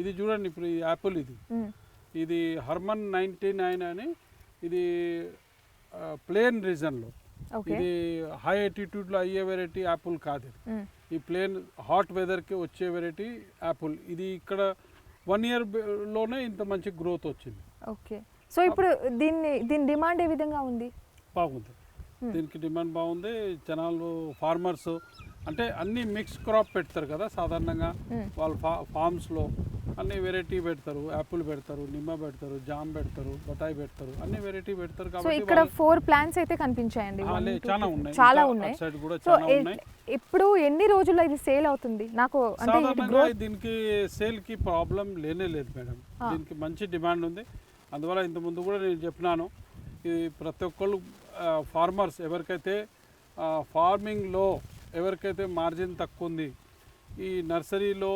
ఇది చూడండి ఇప్పుడు ఈ యాపిల్ ఇది. ఇది హర్మన్ నైంటీ నైన్ అని ఇది ప్లేన్ రీజన్లో. ఇది హై లో అయ్యే వెరైటీ యాపిల్ కాదు ఇది. ఈ ప్లేన్ హాట్ వెదర్కి వచ్చే వెరైటీ యాపిల్. ఇది ఇక్కడ వన్ ఇయర్లోనే ఇంత మంచి గ్రోత్ వచ్చింది. ఓకే. సో ఇప్పుడు దీన్ని దీని డిమాండ్ ఏ విధంగా ఉంది? బాగుంది. దీనికి డిమాండ్ బాగుంది. జనాలు ఫార్మర్స్ అంటే అన్ని మిక్స్ క్రాప్ పెడతారు కదా సాధారణంగా. వాళ్ళ ఫా ఫార్మ్స్లో. అన్ని వెరైటీ పెడతారు. యాపిల్ పెడతారు నిమ్మ పెడతారు జామ్ పెడతారు బటాయి పెడతారు. అన్ని వెరైటీ పెడతారు సో కాబట్టి ఇక్కడ వాళ్ళ- ఫోర్ ప్లాన్స్ అయితే కనిపించాయండి. ఆ, లే, చాలా ఉన్నాయి. చాలా ఇంకా ఉన్నాయి. అటు సైడ్ కూడా సో చాలా ఉన్నాయి. ఇప్పుడు ఎన్ని రోజుల్లో ఇది సేల్ అవుతుంది? నాకు అంటే ఇది సాధారణంగా దీనికి సేల్కి ప్రాబ్లం లేనే లేదు మేడం ఆ. దీనికి మంచి డిమాండ్ ఉంది. అందువల్ల ఇంత ముందు కూడా నేను చెప్పినాను. ఇది ప్రతి ఒక్కళ్ళు ఫార్మర్స్ ఎవరికైతే ఫార్మింగ్లో ఎవరికైతే మార్జిన్ తక్కువ ఉంది ఈ నర్సరీలో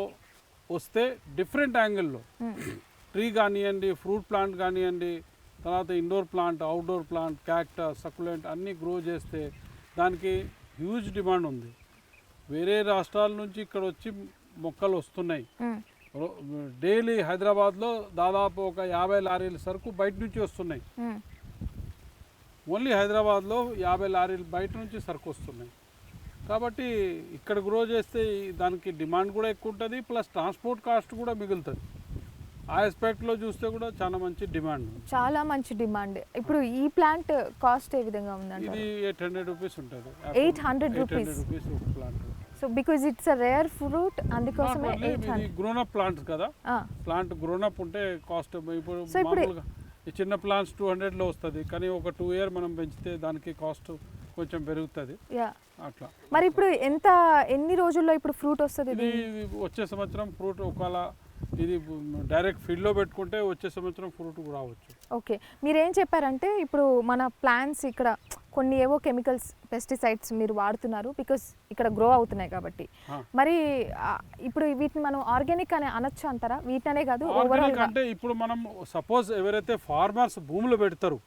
వస్తే డిఫరెంట్ యాంగిల్లో. ట్రీ కానివ్వండి ఫ్రూట్ ప్లాంట్ కానివ్వండి తర్వాత indoor plant outdoor plant cactus succulent అన్నీ గ్రో చేస్తే దానికి హ్యూజ్ డిమాండ్ ఉంది వేరే రాష్ట్రాల నుంచి ఇక్కడ వచ్చి మొక్కలు వస్తున్నాయి. రో- డైలీ హైదరాబాద్లో దాదాపు ఒక యాభై లారీల సరుకు బయట నుంచి వస్తున్నాయి మ్మ్. ఓన్లీ హైదరాబాద్లో యాభై లారీలు బయట నుంచి సరుకు వస్తున్నాయి కాబట్టి ఇక్కడ గ్రో చేస్తే దానికి డిమాండ్ కూడా ఎక్కువ ఉంటుంది ప్లస్ ట్రాన్స్పోర్ట్ కాస్ట్ కూడా మిగులుతుంది. ఆ ఆస్పెక్ట్లో చూస్తే కూడా చాలా మంచి డిమాండ్. చాలా మంచి డిమాండ్ ఇప్పుడు ఈ ప్లాంట్ కాస్ట్ ఏ విధంగా ఇది ఉందండి ఎయిట్ హండ్రెడ్ రూపీస్ ఉంటుంది 800 rupees. Rupees plant so because it's a rare fruit అందుకోసమే ఎయిట్ ఇది హండ్రెడ్ గ్రోనప్ ప్లాంట్స్ కదా. ప్లాంట్ గ్రోనప్ ఉంటే కాస్ట్ ఇప్పుడు- మామూలుగా ఈ చిన్న ప్లాంట్స్ టూ హండ్రెడ్లో వస్తుంది. కానీ ఒక టూ ఇయర్ మనం పెంచితే దానికి కాస్ట్ కొంచెం పెరుగుతుంది. యా. అట్లా. మరి ఇప్పుడు ఎంత ఎన్ని రోజుల్లో ఇప్పుడు ఫ్రూట్ వస్తుంది ఇది? వచ్చే సంవత్సరం ఫ్రూట్ ఒకవేళ ఇది డైరెక్ట్ ఫీల్డ్లో పెట్టుకుంటే వచ్చే సంవత్సరం ఫ్రూట్ రావచ్చు. ఓకే. మీరేం చెప్పారంటే ఇప్పుడు మన ప్లాంట్స్ ఇక్కడ కొన్ని ఏవో కెమికల్స్ పెస్టిసైడ్స్ మీరు వాడుతున్నారు బికాస్ ఇక్కడ గ్రో అవుతున్నాయి కాబట్టి. మరి ఇప్పుడు వీటిని మనం ఆర్గానిక్ అని అనొచ్చు అంటారా? వీటినే కాదు అంటే ఇప్పుడు మనం సపోజ్ ఎవరైతే ఫార్మర్స్ భూములు పెడతారు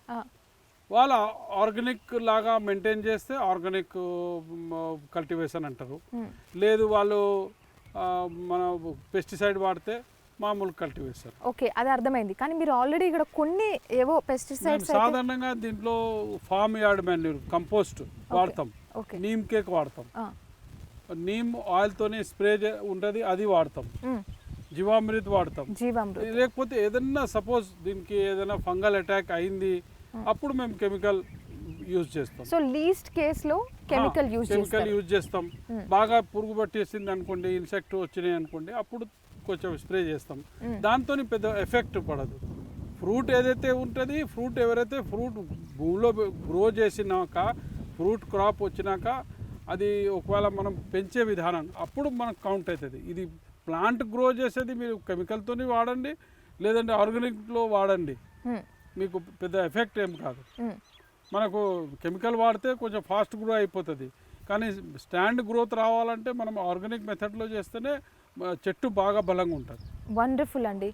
వాళ్ళ ఆర్గానిక్ లాగా మెయింటైన్ చేస్తే ఆర్గానిక్ కల్టివేషన్ అంటారు. లేదు వాళ్ళు మన పెస్టిసైడ్ వాడితే మామూలు కల్టివేషన్. ఓకే అది అర్థమైంది. కానీ మీరు ఆల్రెడీ ఇక్కడ కొన్ని ఏవో పెస్టిసైడ్స్ సాధారణంగా దీంట్లో ఫామ్ యార్డ్ మాన్యూర్ కంపోస్ట్ వాడతాం. ఓకే. నీమ్ కేక్ వాడతాం. నీమ్ ఆయిల్తోనే స్ప్రే ఉంటుంది అది వాడతాం. జీవామృత్ వాడతాం. జీవామృత్. లేకపోతే ఏదన్నా సపోజ్ దీనికి ఏదైనా ఫంగల్ అటాక్ అయింది అప్పుడు మేము కెమికల్ యూజ్ చేస్తాం. సో లీస్ట్ కేసులో కెమికల్ యూజ్ కెమికల్ యూజ్ చేస్తాం. Hmm. బాగా పురుగు పట్టేసింది అనుకోండి ఇన్సెక్ట్ వచ్చినాయి అనుకోండి అప్పుడు కొంచెం స్ప్రే చేస్తాం. Hmm. దాంతో పెద్ద ఎఫెక్ట్ పడదు. ఫ్రూట్ ఏదైతే ఉంటుంది ఫ్రూట్ ఎవరైతే ఫ్రూట్ భూమిలో గ్రో చేసినాక ఫ్రూట్ క్రాప్ వచ్చినాక అది ఒకవేళ మనం పెంచే విధానం అప్పుడు మనకు కౌంట్ అవుతుంది ఇది ప్లాంట్ గ్రో చేసేది మీరు కెమికల్తోని వాడండి లేదంటే ఆర్గానిక్లో వాడండి. Hmm. మీకు పెద్ద ఎఫెక్ట్ ఏం కాదు. మనకు కెమికల్ వాడితే కొంచెం ఫాస్ట్ గ్రో అయిపోతుంది. కానీ స్టాండ్ గ్రోత్ రావాలంటే మనం ఆర్గానిక్ మెథడ్లో చేస్తేనే చెట్టు బాగా బలంగా ఉంటుంది. వండర్ఫుల్ అండి.